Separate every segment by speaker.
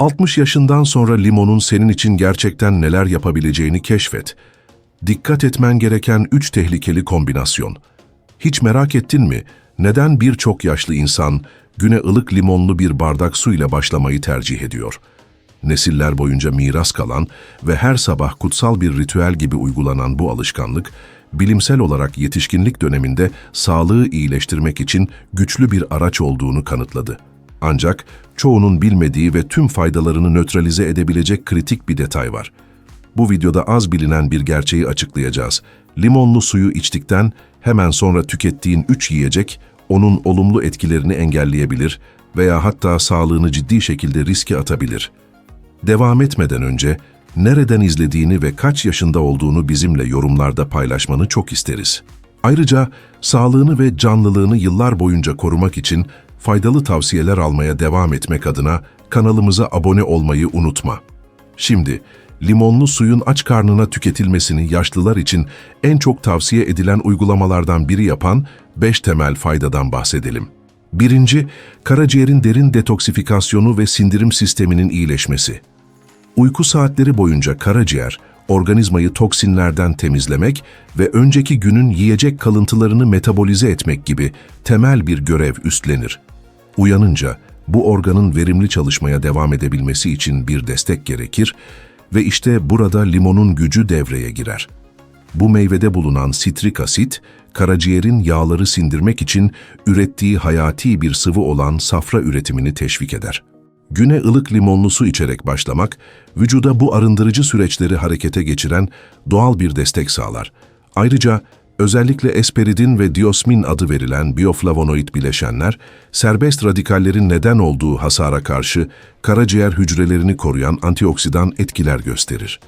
Speaker 1: 60 yaşından sonra limonun senin için gerçekten neler yapabileceğini keşfet. Dikkat etmen gereken 3 tehlikeli kombinasyon. Hiç merak ettin mi neden birçok yaşlı insan güne ılık limonlu bir bardak su ile başlamayı tercih ediyor? Nesiller boyunca miras kalan ve her sabah kutsal bir ritüel gibi uygulanan bu alışkanlık, bilimsel olarak yetişkinlik döneminde sağlığı iyileştirmek için güçlü bir araç olduğunu kanıtladı. Ancak çoğunun bilmediği ve tüm faydalarını nötralize edebilecek kritik bir detay var. Bu videoda az bilinen bir gerçeği açıklayacağız. Limonlu suyu içtikten hemen sonra tükettiğin 3 yiyecek onun olumlu etkilerini engelleyebilir veya hatta sağlığını ciddi şekilde riske atabilir. Devam etmeden önce nereden izlediğini ve kaç yaşında olduğunu bizimle yorumlarda paylaşmanı çok isteriz. Ayrıca sağlığını ve canlılığını yıllar boyunca korumak için faydalı tavsiyeler almaya devam etmek adına kanalımıza abone olmayı unutma. Şimdi limonlu suyun aç karnına tüketilmesini yaşlılar için en çok tavsiye edilen uygulamalardan biri yapan 5 temel faydadan bahsedelim. Birinci, karaciğerin derin detoksifikasyonu ve sindirim sisteminin iyileşmesi. Uyku saatleri boyunca karaciğer, organizmayı toksinlerden temizlemek ve önceki günün yiyecek kalıntılarını metabolize etmek gibi temel bir görev üstlenir. Uyanınca bu organın verimli çalışmaya devam edebilmesi için bir destek gerekir ve işte burada limonun gücü devreye girer. Bu meyvede bulunan sitrik asit, karaciğerin yağları sindirmek için ürettiği hayati bir sıvı olan safra üretimini teşvik eder. Güne ılık limonlu su içerek başlamak, vücuda bu arındırıcı süreçleri harekete geçiren doğal bir destek sağlar. Ayrıca özellikle esperidin ve diosmin adı verilen bioflavonoid bileşenler, serbest radikallerin neden olduğu hasara karşı karaciğer hücrelerini koruyan antioksidan etkiler gösterir.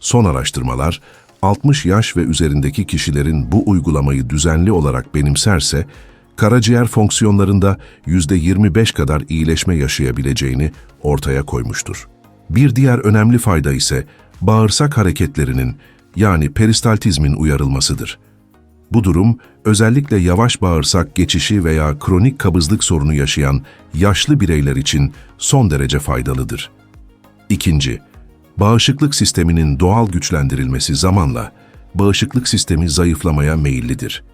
Speaker 1: Son araştırmalar, 60 yaş ve üzerindeki kişilerin bu uygulamayı düzenli olarak benimserse, karaciğer fonksiyonlarında %25 kadar iyileşme yaşayabileceğini ortaya koymuştur. Bir diğer önemli fayda ise bağırsak hareketlerinin yani peristaltizmin uyarılmasıdır. Bu durum özellikle yavaş bağırsak geçişi veya kronik kabızlık sorunu yaşayan yaşlı bireyler için son derece faydalıdır. İkinci, bağışıklık sisteminin doğal güçlendirilmesi zamanla bağışıklık sistemi zayıflamaya meyillidir.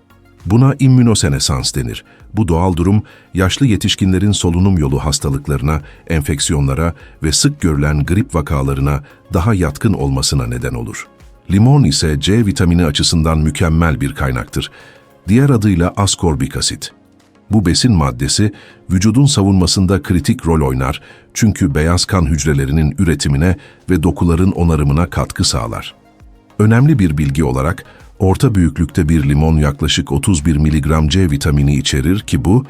Speaker 1: Buna immünosenesans denir. Bu doğal durum, yaşlı yetişkinlerin solunum yolu hastalıklarına, enfeksiyonlara ve sık görülen grip vakalarına daha yatkın olmasına neden olur. Limon ise C vitamini açısından mükemmel bir kaynaktır. Diğer adıyla askorbik asit. Bu besin maddesi vücudun savunmasında kritik rol oynar çünkü beyaz kan hücrelerinin üretimine ve dokuların onarımına katkı sağlar. Önemli bir bilgi olarak orta büyüklükte bir limon yaklaşık 31 mg C vitamini içerir ki bu,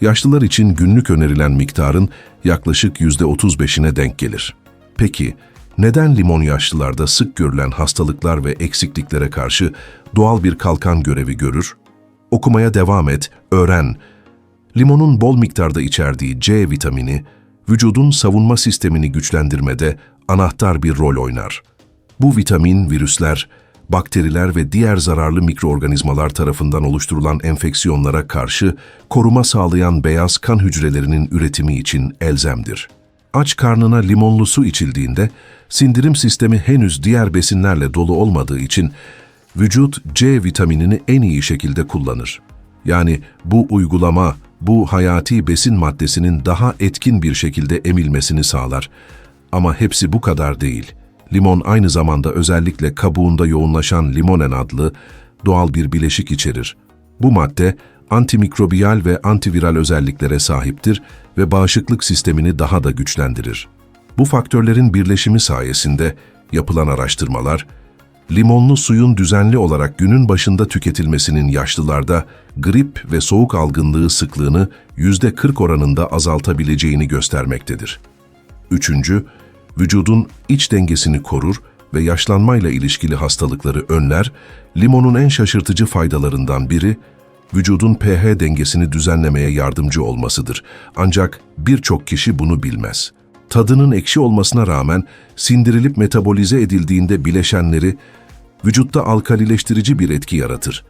Speaker 1: yaşlılar için günlük önerilen miktarın yaklaşık %35'ine denk gelir. Peki, neden limon yaşlılarda sık görülen hastalıklar ve eksikliklere karşı doğal bir kalkan görevi görür? Okumaya devam et, öğren. Limonun bol miktarda içerdiği C vitamini, vücudun savunma sistemini güçlendirmede anahtar bir rol oynar. Bu vitamin virüsler, bakteriler ve diğer zararlı mikroorganizmalar tarafından oluşturulan enfeksiyonlara karşı koruma sağlayan beyaz kan hücrelerinin üretimi için elzemdir. Aç karnına limonlu su içildiğinde sindirim sistemi henüz diğer besinlerle dolu olmadığı için vücut C vitaminini en iyi şekilde kullanır. Yani bu uygulama, bu hayati besin maddesinin daha etkin bir şekilde emilmesini sağlar. Ama hepsi bu kadar değil. Limon aynı zamanda özellikle kabuğunda yoğunlaşan limonen adlı doğal bir bileşik içerir. Bu madde antimikrobiyal ve antiviral özelliklere sahiptir ve bağışıklık sistemini daha da güçlendirir. Bu faktörlerin birleşimi sayesinde yapılan araştırmalar, limonlu suyun düzenli olarak günün başında tüketilmesinin yaşlılarda grip ve soğuk algınlığı sıklığını %40 oranında azaltabileceğini göstermektedir. Üçüncü, vücudun iç dengesini korur ve yaşlanmayla ilişkili hastalıkları önler, limonun en şaşırtıcı faydalarından biri, vücudun pH dengesini düzenlemeye yardımcı olmasıdır. Ancak birçok kişi bunu bilmez. Tadının ekşi olmasına rağmen sindirilip metabolize edildiğinde bileşenleri vücutta alkalileştirici bir etki yaratır.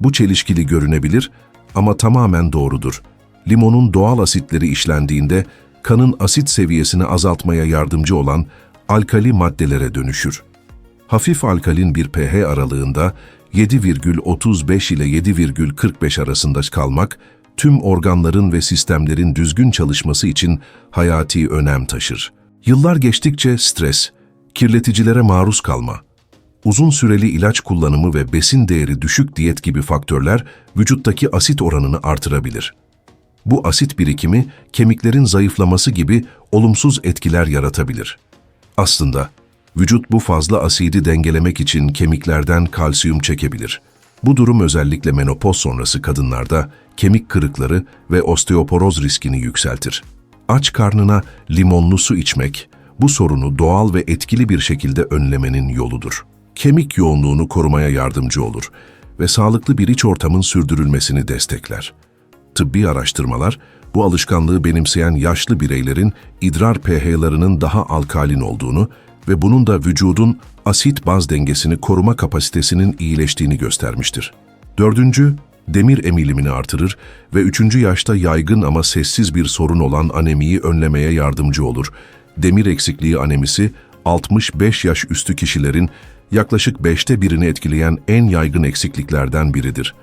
Speaker 1: Bu çelişkili görünebilir ama tamamen doğrudur. Limonun doğal asitleri işlendiğinde kanın asit seviyesini azaltmaya yardımcı olan alkali maddelere dönüşür. Hafif alkalin bir pH aralığında 7,35 ile 7,45 arasında kalmak, tüm organların ve sistemlerin düzgün çalışması için hayati önem taşır. Yıllar geçtikçe stres, kirleticilere maruz kalma, uzun süreli ilaç kullanımı ve besin değeri düşük diyet gibi faktörler vücuttaki asit oranını artırabilir. Bu asit birikimi kemiklerin zayıflaması gibi olumsuz etkiler yaratabilir. Aslında vücut bu fazla asidi dengelemek için kemiklerden kalsiyum çekebilir. Bu durum özellikle menopoz sonrası kadınlarda kemik kırıkları ve osteoporoz riskini yükseltir. Aç karnına limonlu su içmek bu sorunu doğal ve etkili bir şekilde önlemenin yoludur. Kemik yoğunluğunu korumaya yardımcı olur ve sağlıklı bir iç ortamın sürdürülmesini destekler. Tıbbi araştırmalar, bu alışkanlığı benimseyen yaşlı bireylerin idrar pH'larının daha alkalin olduğunu ve bunun da vücudun asit-baz dengesini koruma kapasitesinin iyileştiğini göstermiştir. Dördüncü, demir emilimini artırır ve üçüncü yaşta yaygın ama sessiz bir sorun olan anemiyi önlemeye yardımcı olur. Demir eksikliği anemisi, 65 yaş üstü kişilerin yaklaşık beşte birini etkileyen en yaygın eksikliklerden biridir.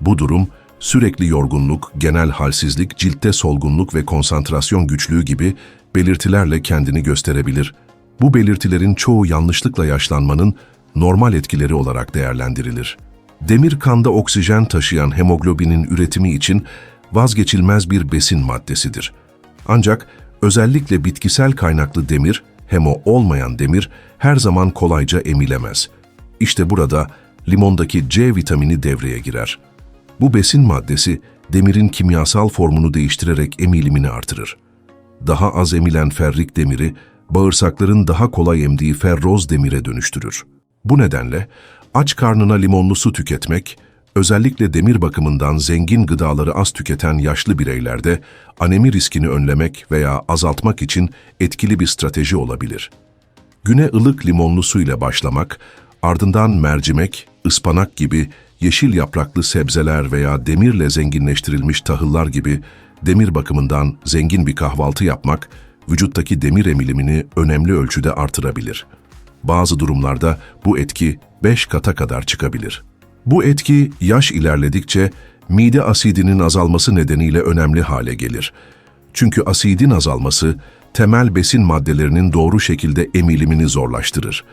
Speaker 1: Bu durum, sürekli yorgunluk, genel halsizlik, ciltte solgunluk ve konsantrasyon güçlüğü gibi belirtilerle kendini gösterebilir. Bu belirtilerin çoğu yanlışlıkla yaşlanmanın normal etkileri olarak değerlendirilir. Demir kanda oksijen taşıyan hemoglobinin üretimi için vazgeçilmez bir besin maddesidir. Ancak özellikle bitkisel kaynaklı demir, hemo olmayan demir her zaman kolayca emilemez. İşte burada limondaki C vitamini devreye girer. Bu besin maddesi demirin kimyasal formunu değiştirerek emilimini artırır. Daha az emilen ferrik demiri bağırsakların daha kolay emdiği ferroz demire dönüştürür. Bu nedenle aç karnına limonlu su tüketmek, özellikle demir bakımından zengin gıdaları az tüketen yaşlı bireylerde anemi riskini önlemek veya azaltmak için etkili bir strateji olabilir. Güne ılık limonlu su ile başlamak, ardından mercimek, ıspanak gibi yeşil yapraklı sebzeler veya demirle zenginleştirilmiş tahıllar gibi demir bakımından zengin bir kahvaltı yapmak, vücuttaki demir emilimini önemli ölçüde artırabilir. Bazı durumlarda bu etki 5 kata kadar çıkabilir. Bu etki yaş ilerledikçe mide asidinin azalması nedeniyle önemli hale gelir. Çünkü asidin azalması temel besin maddelerinin doğru şekilde emilimini zorlaştırır.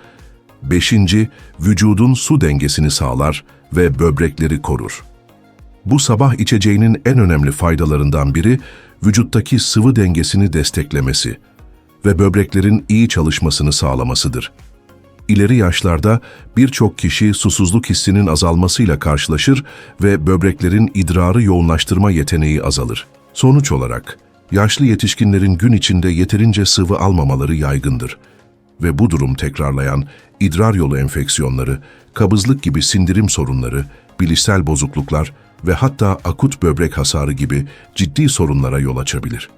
Speaker 1: Beşinci, vücudun su dengesini sağlar ve böbrekleri korur. Bu sabah içeceğinin en önemli faydalarından biri vücuttaki sıvı dengesini desteklemesi ve böbreklerin iyi çalışmasını sağlamasıdır. İleri yaşlarda birçok kişi susuzluk hissinin azalmasıyla karşılaşır ve böbreklerin idrarı yoğunlaştırma yeteneği azalır. Sonuç olarak, yaşlı yetişkinlerin gün içinde yeterince sıvı almamaları yaygındır ve bu durum tekrarlayan idrar yolu enfeksiyonları, kabızlık gibi sindirim sorunları, bilişsel bozukluklar ve hatta akut böbrek hasarı gibi ciddi sorunlara yol açabilir.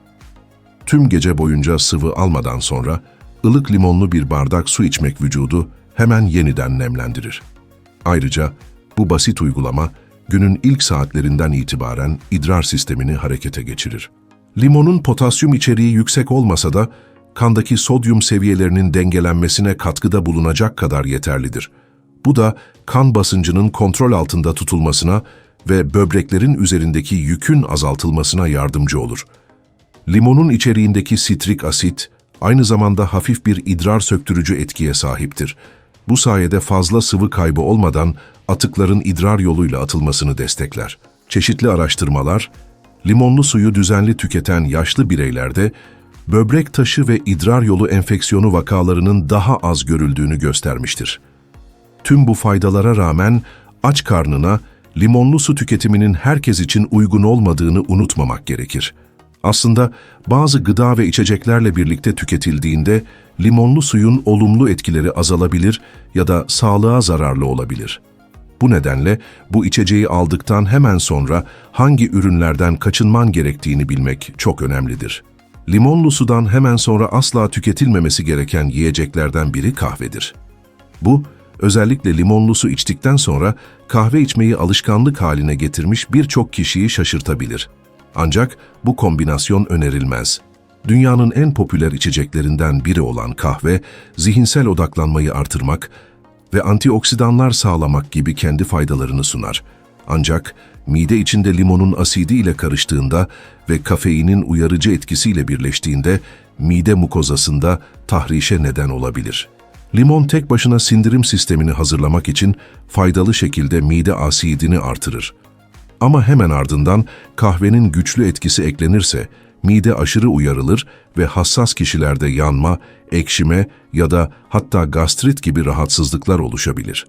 Speaker 1: Tüm gece boyunca sıvı almadan sonra ılık limonlu bir bardak su içmek vücudu hemen yeniden nemlendirir. Ayrıca bu basit uygulama günün ilk saatlerinden itibaren idrar sistemini harekete geçirir. Limonun potasyum içeriği yüksek olmasa da kandaki sodyum seviyelerinin dengelenmesine katkıda bulunacak kadar yeterlidir. Bu da kan basıncının kontrol altında tutulmasına ve böbreklerin üzerindeki yükün azaltılmasına yardımcı olur. Limonun içeriğindeki sitrik asit aynı zamanda hafif bir idrar söktürücü etkiye sahiptir. Bu sayede fazla sıvı kaybı olmadan atıkların idrar yoluyla atılmasını destekler. Çeşitli araştırmalar, limonlu suyu düzenli tüketen yaşlı bireylerde böbrek taşı ve idrar yolu enfeksiyonu vakalarının daha az görüldüğünü göstermiştir. Tüm bu faydalara rağmen aç karnına limonlu su tüketiminin herkes için uygun olmadığını unutmamak gerekir. Aslında bazı gıda ve içeceklerle birlikte tüketildiğinde limonlu suyun olumlu etkileri azalabilir ya da sağlığa zararlı olabilir. Bu nedenle bu içeceği aldıktan hemen sonra hangi ürünlerden kaçınman gerektiğini bilmek çok önemlidir. Limonlu sudan hemen sonra asla tüketilmemesi gereken yiyeceklerden biri kahvedir. Bu, özellikle limonlu su içtikten sonra kahve içmeyi alışkanlık haline getirmiş birçok kişiyi şaşırtabilir. Ancak bu kombinasyon önerilmez. Dünyanın en popüler içeceklerinden biri olan kahve, zihinsel odaklanmayı artırmak ve antioksidanlar sağlamak gibi kendi faydalarını sunar. Ancak mide içinde limonun asidi ile karıştığında ve kafeinin uyarıcı etkisiyle birleştiğinde mide mukozasında tahrişe neden olabilir. Limon tek başına sindirim sistemini hazırlamak için faydalı şekilde mide asidini artırır. Ama hemen ardından kahvenin güçlü etkisi eklenirse mide aşırı uyarılır ve hassas kişilerde yanma, ekşime ya da hatta gastrit gibi rahatsızlıklar oluşabilir.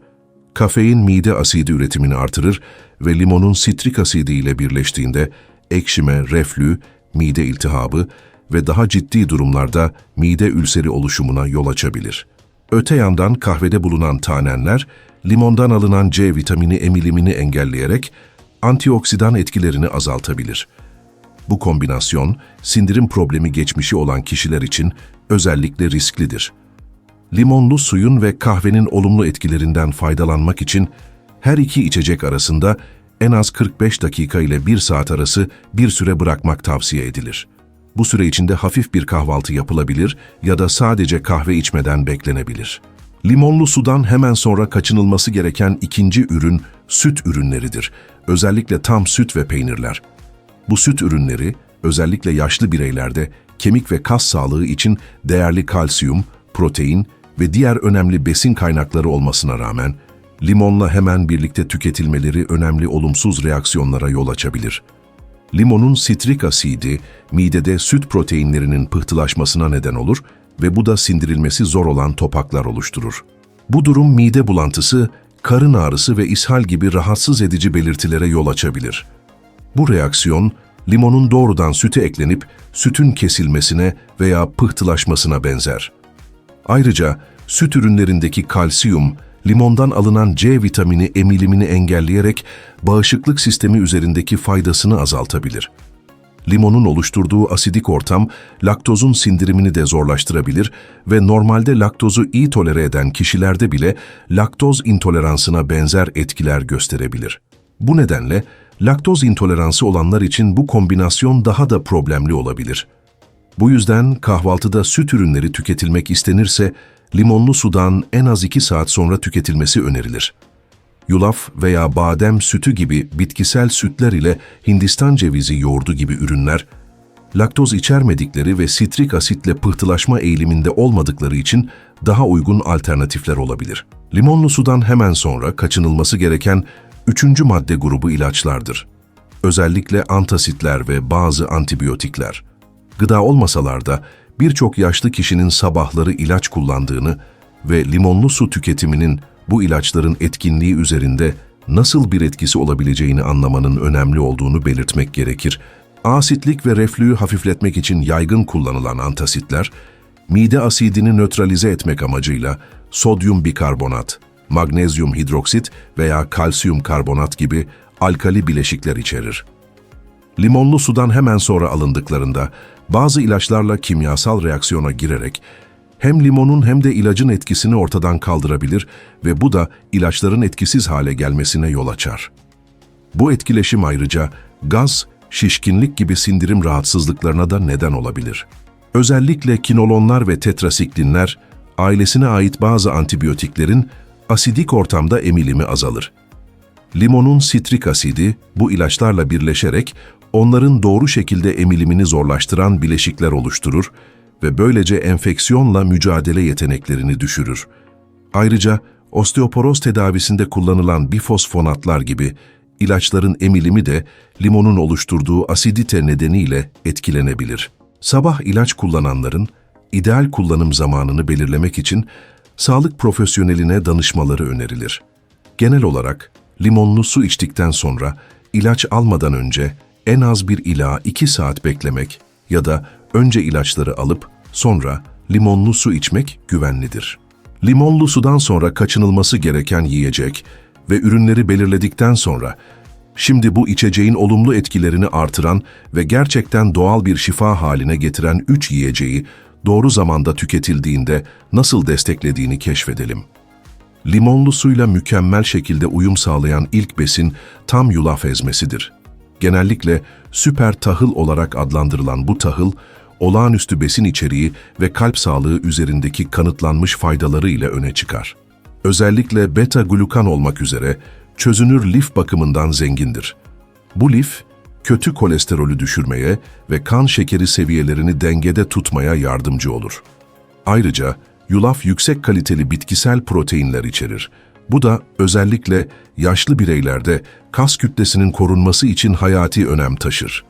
Speaker 1: Kafein mide asidi üretimini artırır ve limonun sitrik asidi ile birleştiğinde ekşime, reflü, mide iltihabı ve daha ciddi durumlarda mide ülseri oluşumuna yol açabilir. Öte yandan kahvede bulunan tanenler, limondan alınan C vitamini emilimini engelleyerek antioksidan etkilerini azaltabilir. Bu kombinasyon, sindirim problemi geçmişi olan kişiler için özellikle risklidir. Limonlu suyun ve kahvenin olumlu etkilerinden faydalanmak için her iki içecek arasında en az 45 dakika ile 1 saat arası bir süre bırakmak tavsiye edilir. Bu süre içinde hafif bir kahvaltı yapılabilir ya da sadece kahve içmeden beklenebilir. Limonlu sudan hemen sonra kaçınılması gereken ikinci ürün süt ürünleridir. Özellikle tam süt ve peynirler. Bu süt ürünleri özellikle yaşlı bireylerde kemik ve kas sağlığı için değerli kalsiyum, protein ve diğer önemli besin kaynakları olmasına rağmen limonla hemen birlikte tüketilmeleri önemli olumsuz reaksiyonlara yol açabilir. Limonun sitrik asidi midede süt proteinlerinin pıhtılaşmasına neden olur ve bu da sindirilmesi zor olan topaklar oluşturur. Bu durum mide bulantısı, karın ağrısı ve ishal gibi rahatsız edici belirtilere yol açabilir. Bu reaksiyon, limonun doğrudan süte eklenip sütün kesilmesine veya pıhtılaşmasına benzer. Ayrıca süt ürünlerindeki kalsiyum, limondan alınan C vitamini emilimini engelleyerek bağışıklık sistemi üzerindeki faydasını azaltabilir. Limonun oluşturduğu asidik ortam laktozun sindirimini de zorlaştırabilir ve normalde laktozu iyi tolere eden kişilerde bile laktoz intoleransına benzer etkiler gösterebilir. Bu nedenle laktoz intoleransı olanlar için bu kombinasyon daha da problemli olabilir. Bu yüzden kahvaltıda süt ürünleri tüketilmek istenirse limonlu sudan en az 2 saat sonra tüketilmesi önerilir. Yulaf veya badem sütü gibi bitkisel sütler ile Hindistan cevizi yoğurdu gibi ürünler, laktoz içermedikleri ve sitrik asitle pıhtılaşma eğiliminde olmadıkları için daha uygun alternatifler olabilir. Limonlu sudan hemen sonra kaçınılması gereken üçüncü madde grubu ilaçlardır. Özellikle antasitler ve bazı antibiyotikler. Gıda olmasalar da birçok yaşlı kişinin sabahları ilaç kullandığını ve limonlu su tüketiminin bu ilaçların etkinliği üzerinde nasıl bir etkisi olabileceğini anlamanın önemli olduğunu belirtmek gerekir. Asitlik ve reflüyü hafifletmek için yaygın kullanılan antasitler, mide asidini nötralize etmek amacıyla sodyum bikarbonat, magnezyum hidroksit veya kalsiyum karbonat gibi alkali bileşikler içerir. Limonlu sudan hemen sonra alındıklarında bazı ilaçlarla kimyasal reaksiyona girerek hem limonun hem de ilacın etkisini ortadan kaldırabilir ve bu da ilaçların etkisiz hale gelmesine yol açar. Bu etkileşim ayrıca gaz, şişkinlik gibi sindirim rahatsızlıklarına da neden olabilir. Özellikle kinolonlar ve tetrasiklinler, ailesine ait bazı antibiyotiklerin asidik ortamda emilimi azalır. Limonun sitrik asidi bu ilaçlarla birleşerek onların doğru şekilde emilimini zorlaştıran bileşikler oluşturur ve böylece enfeksiyonla mücadele yeteneklerini düşürür. Ayrıca osteoporoz tedavisinde kullanılan bifosfonatlar gibi ilaçların emilimi de limonun oluşturduğu asidite nedeniyle etkilenebilir. Sabah ilaç kullananların ideal kullanım zamanını belirlemek için sağlık profesyoneline danışmaları önerilir. Genel olarak limonlu su içtikten sonra ilaç almadan önce en az bir ila 2 saat beklemek ya da önce ilaçları alıp sonra limonlu su içmek güvenlidir. Limonlu sudan sonra kaçınılması gereken yiyecek ve ürünleri belirledikten sonra şimdi bu içeceğin olumlu etkilerini artıran ve gerçekten doğal bir şifa haline getiren 3 yiyeceği doğru zamanda tüketildiğinde nasıl desteklediğini keşfedelim. Limonlu suyla mükemmel şekilde uyum sağlayan ilk besin tam yulaf ezmesidir. Genellikle süper tahıl olarak adlandırılan bu tahıl, olağanüstü besin içeriği ve kalp sağlığı üzerindeki kanıtlanmış faydaları ile öne çıkar. Özellikle beta-glukan olmak üzere çözünür lif bakımından zengindir. Bu lif, kötü kolesterolü düşürmeye ve kan şekeri seviyelerini dengede tutmaya yardımcı olur. Ayrıca yulaf yüksek kaliteli bitkisel proteinler içerir. Bu da özellikle yaşlı bireylerde kas kütlesinin korunması için hayati önem taşır.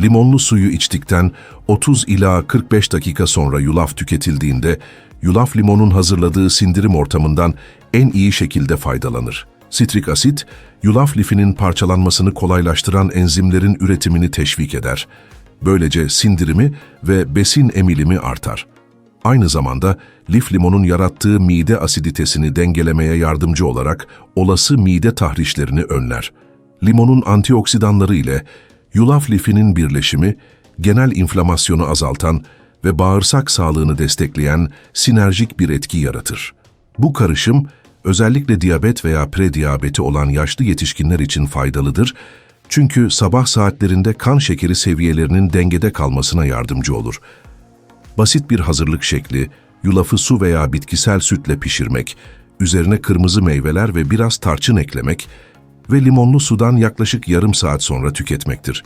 Speaker 1: Limonlu suyu içtikten 30 ila 45 dakika sonra yulaf tüketildiğinde yulaf limonun hazırladığı sindirim ortamından en iyi şekilde faydalanır. Sitrik asit, yulaf lifinin parçalanmasını kolaylaştıran enzimlerin üretimini teşvik eder. Böylece sindirimi ve besin emilimi artar. Aynı zamanda lif limonun yarattığı mide asiditesini dengelemeye yardımcı olarak olası mide tahrişlerini önler. Limonun antioksidanları ile yulaf lifinin birleşimi genel inflamasyonu azaltan ve bağırsak sağlığını destekleyen sinerjik bir etki yaratır. Bu karışım özellikle diyabet veya prediyabeti olan yaşlı yetişkinler için faydalıdır çünkü sabah saatlerinde kan şekeri seviyelerinin dengede kalmasına yardımcı olur. Basit bir hazırlık şekli, yulafı su veya bitkisel sütle pişirmek, üzerine kırmızı meyveler ve biraz tarçın eklemek ve limonlu sudan yaklaşık yarım saat sonra tüketmektir.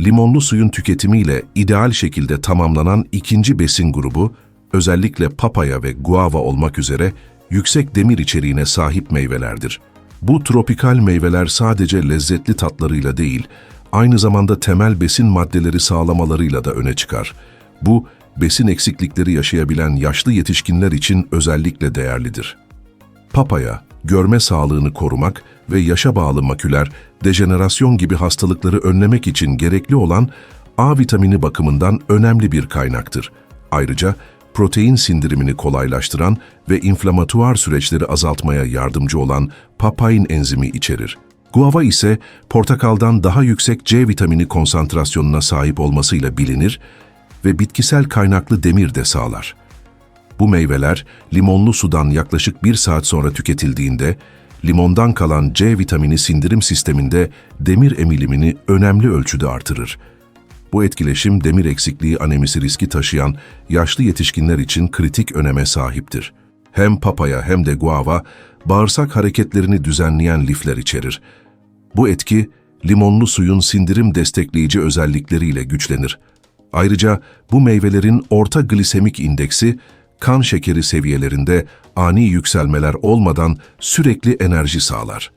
Speaker 1: Limonlu suyun tüketimiyle ideal şekilde tamamlanan ikinci besin grubu, özellikle papaya ve guava olmak üzere yüksek demir içeriğine sahip meyvelerdir. Bu tropikal meyveler sadece lezzetli tatlarıyla değil, aynı zamanda temel besin maddeleri sağlamalarıyla da öne çıkar. Bu, besin eksiklikleri yaşayabilen yaşlı yetişkinler için özellikle değerlidir. Papaya, görme sağlığını korumak ve yaşa bağlı maküler, dejenerasyon gibi hastalıkları önlemek için gerekli olan A vitamini bakımından önemli bir kaynaktır. Ayrıca protein sindirimini kolaylaştıran ve inflamatuar süreçleri azaltmaya yardımcı olan papain enzimi içerir. Guava ise portakaldan daha yüksek C vitamini konsantrasyonuna sahip olmasıyla bilinir ve bitkisel kaynaklı demir de sağlar. Bu meyveler limonlu sudan yaklaşık bir saat sonra tüketildiğinde, limondan kalan C vitamini sindirim sisteminde demir emilimini önemli ölçüde artırır. Bu etkileşim demir eksikliği anemisi riski taşıyan yaşlı yetişkinler için kritik öneme sahiptir. Hem papaya hem de guava bağırsak hareketlerini düzenleyen lifler içerir. Bu etki limonlu suyun sindirim destekleyici özellikleriyle güçlenir. Ayrıca bu meyvelerin orta glisemik indeksi kan şekeri seviyelerinde ani yükselmeler olmadan sürekli enerji sağlar.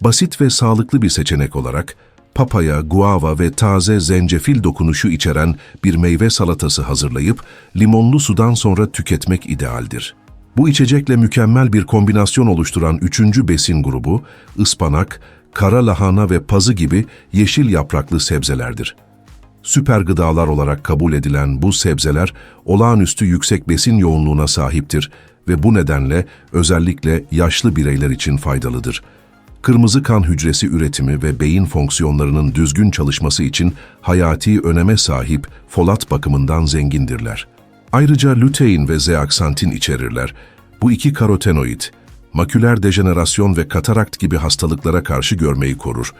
Speaker 1: Basit ve sağlıklı bir seçenek olarak papaya, guava ve taze zencefil dokunuşu içeren bir meyve salatası hazırlayıp limonlu sudan sonra tüketmek idealdir. Bu içecekle mükemmel bir kombinasyon oluşturan üçüncü besin grubu, ıspanak, kara lahana ve pazı gibi yeşil yapraklı sebzelerdir. Süper gıdalar olarak kabul edilen bu sebzeler olağanüstü yüksek besin yoğunluğuna sahiptir ve bu nedenle özellikle yaşlı bireyler için faydalıdır. Kırmızı kan hücresi üretimi ve beyin fonksiyonlarının düzgün çalışması için hayati öneme sahip folat bakımından zengindirler. Ayrıca lutein ve zeaksantin içerirler. Bu iki karotenoid, maküler dejenerasyon ve katarakt gibi hastalıklara karşı görmeyi korur.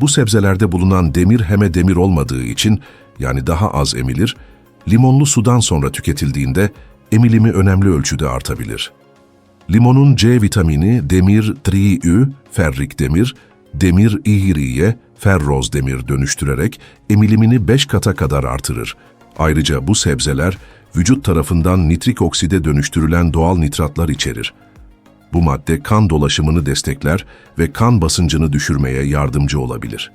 Speaker 1: Bu sebzelerde bulunan demir heme demir olmadığı için, yani daha az emilir, limonlu sudan sonra tüketildiğinde emilimi önemli ölçüde artabilir. Limonun C vitamini demir 3Ü, ferrik demir, demir ihriye, ferroz demir dönüştürerek emilimini 5 kata kadar artırır. Ayrıca bu sebzeler vücut tarafından nitrik okside dönüştürülen doğal nitratlar içerir. Bu madde kan dolaşımını destekler ve kan basıncını düşürmeye yardımcı olabilir.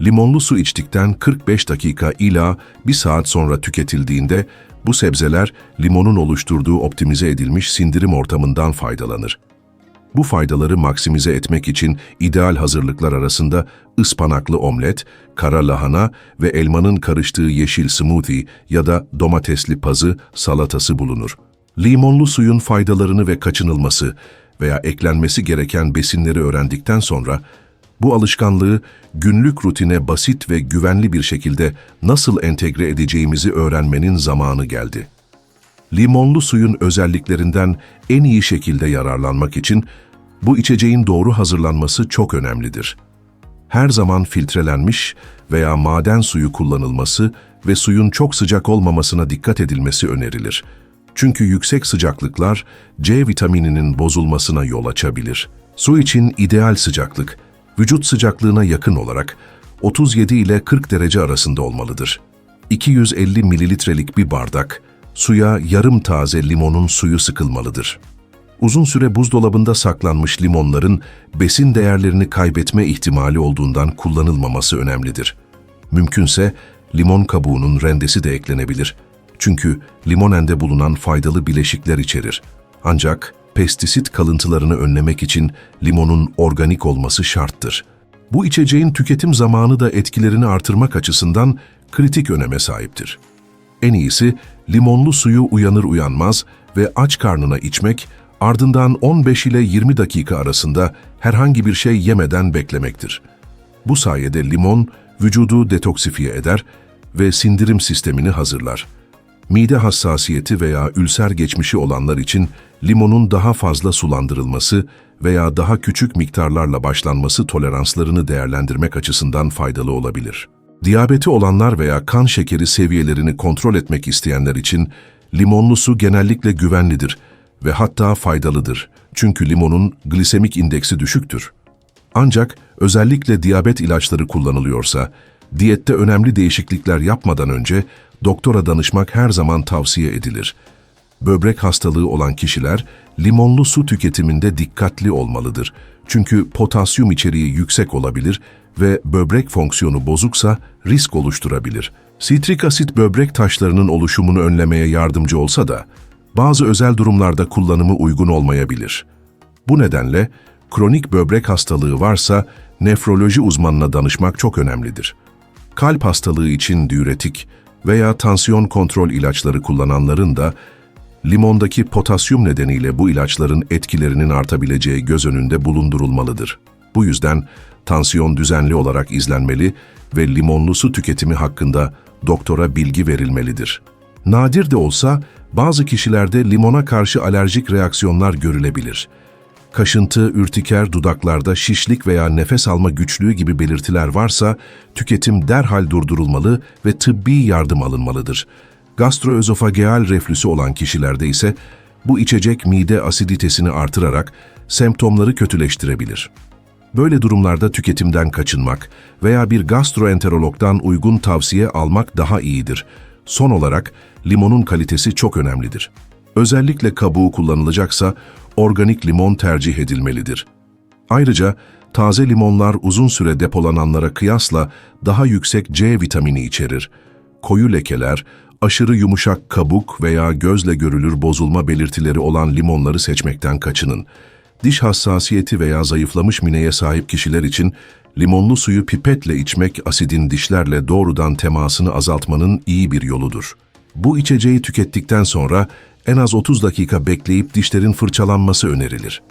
Speaker 1: Limonlu su içtikten 45 dakika ila 1 saat sonra tüketildiğinde bu sebzeler limonun oluşturduğu optimize edilmiş sindirim ortamından faydalanır. Bu faydaları maksimize etmek için ideal hazırlıklar arasında ıspanaklı omlet, kara lahana ve elmanın karıştığı yeşil smoothie ya da domatesli pazı salatası bulunur. Limonlu suyun faydalarını ve kaçınılması veya eklenmesi gereken besinleri öğrendikten sonra bu alışkanlığı günlük rutine basit ve güvenli bir şekilde nasıl entegre edeceğimizi öğrenmenin zamanı geldi. Limonlu suyun özelliklerinden en iyi şekilde yararlanmak için bu içeceğin doğru hazırlanması çok önemlidir. Her zaman filtrelenmiş veya maden suyu kullanılması ve suyun çok sıcak olmamasına dikkat edilmesi önerilir. Çünkü yüksek sıcaklıklar C vitamininin bozulmasına yol açabilir. Su için ideal sıcaklık, vücut sıcaklığına yakın olarak 37 ile 40 derece arasında olmalıdır. 250 mililitrelik bir bardak, suya yarım taze limonun suyu sıkılmalıdır. Uzun süre buzdolabında saklanmış limonların besin değerlerini kaybetme ihtimali olduğundan kullanılmaması önemlidir. Mümkünse limon kabuğunun rendesi de eklenebilir. Çünkü limonende bulunan faydalı bileşikler içerir. Ancak pestisit kalıntılarını önlemek için limonun organik olması şarttır. Bu içeceğin tüketim zamanı da etkilerini artırmak açısından kritik öneme sahiptir. En iyisi limonlu suyu uyanır uyanmaz ve aç karnına içmek, ardından 15 ile 20 dakika arasında herhangi bir şey yemeden beklemektir. Bu sayede limon vücudu detoksifiye eder ve sindirim sistemini hazırlar. Mide hassasiyeti veya ülser geçmişi olanlar için limonun daha fazla sulandırılması veya daha küçük miktarlarla başlanması toleranslarını değerlendirmek açısından faydalı olabilir. Diyabeti olanlar veya kan şekeri seviyelerini kontrol etmek isteyenler için limonlu su genellikle güvenlidir ve hatta faydalıdır. Çünkü limonun glisemik indeksi düşüktür. Ancak özellikle diyabet ilaçları kullanılıyorsa, diyette önemli değişiklikler yapmadan önce doktora danışmak her zaman tavsiye edilir. Böbrek hastalığı olan kişiler limonlu su tüketiminde dikkatli olmalıdır. Çünkü potasyum içeriği yüksek olabilir ve böbrek fonksiyonu bozuksa risk oluşturabilir. Sitrik asit böbrek taşlarının oluşumunu önlemeye yardımcı olsa da bazı özel durumlarda kullanımı uygun olmayabilir. Bu nedenle kronik böbrek hastalığı varsa nefroloji uzmanına danışmak çok önemlidir. Kalp hastalığı için diüretik veya tansiyon kontrol ilaçları kullananların da limondaki potasyum nedeniyle bu ilaçların etkilerinin artabileceği göz önünde bulundurulmalıdır. Bu yüzden tansiyon düzenli olarak izlenmeli ve limonlu su tüketimi hakkında doktora bilgi verilmelidir. Nadir de olsa bazı kişilerde limona karşı alerjik reaksiyonlar görülebilir. Kaşıntı, ürtiker, dudaklarda şişlik veya nefes alma güçlüğü gibi belirtiler varsa tüketim derhal durdurulmalı ve tıbbi yardım alınmalıdır. Gastroözofageal reflüsü olan kişilerde ise bu içecek mide asiditesini artırarak semptomları kötüleştirebilir. Böyle durumlarda tüketimden kaçınmak veya bir gastroenterologdan uygun tavsiye almak daha iyidir. Son olarak limonun kalitesi çok önemlidir. Özellikle kabuğu kullanılacaksa organik limon tercih edilmelidir. Ayrıca taze limonlar uzun süre depolananlara kıyasla daha yüksek C vitamini içerir. Koyu lekeler, aşırı yumuşak kabuk veya gözle görülür bozulma belirtileri olan limonları seçmekten kaçının. Diş hassasiyeti veya zayıflamış mineye sahip kişiler için limonlu suyu pipetle içmek asidin dişlerle doğrudan temasını azaltmanın iyi bir yoludur. Bu içeceği tükettikten sonra en az 30 dakika bekleyip dişlerin fırçalanması önerilir.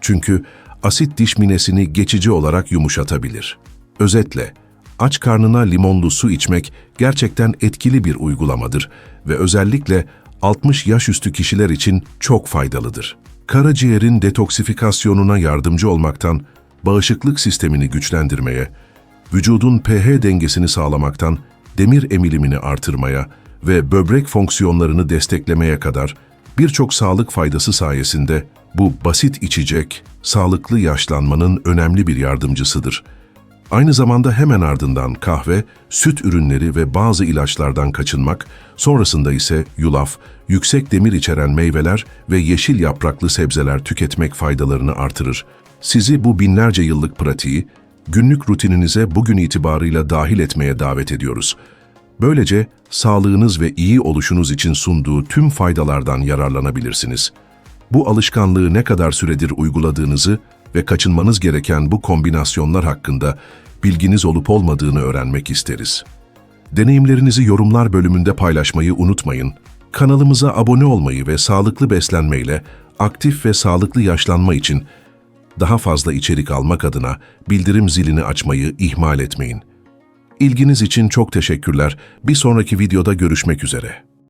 Speaker 1: Çünkü asit diş minesini geçici olarak yumuşatabilir. Özetle, aç karnına limonlu su içmek gerçekten etkili bir uygulamadır ve özellikle 60 yaş üstü kişiler için çok faydalıdır. Karaciğerin detoksifikasyonuna yardımcı olmaktan, bağışıklık sistemini güçlendirmeye, vücudun pH dengesini sağlamaktan, demir emilimini artırmaya ve böbrek fonksiyonlarını desteklemeye kadar birçok sağlık faydası sayesinde bu basit içecek, sağlıklı yaşlanmanın önemli bir yardımcısıdır. Aynı zamanda hemen ardından kahve, süt ürünleri ve bazı ilaçlardan kaçınmak, sonrasında ise yulaf, yüksek demir içeren meyveler ve yeşil yapraklı sebzeler tüketmek faydalarını artırır. Sizi bu binlerce yıllık pratiği, günlük rutininize bugün itibarıyla dahil etmeye davet ediyoruz. Böylece sağlığınız ve iyi oluşunuz için sunduğu tüm faydalardan yararlanabilirsiniz. Bu alışkanlığı ne kadar süredir uyguladığınızı ve kaçınmanız gereken bu kombinasyonlar hakkında bilginiz olup olmadığını öğrenmek isteriz. Deneyimlerinizi yorumlar bölümünde paylaşmayı unutmayın. Kanalımıza abone olmayı ve sağlıklı beslenmeyle aktif ve sağlıklı yaşlanma için daha fazla içerik almak adına bildirim zilini açmayı ihmal etmeyin. İlginiz için çok teşekkürler. Bir sonraki videoda görüşmek üzere.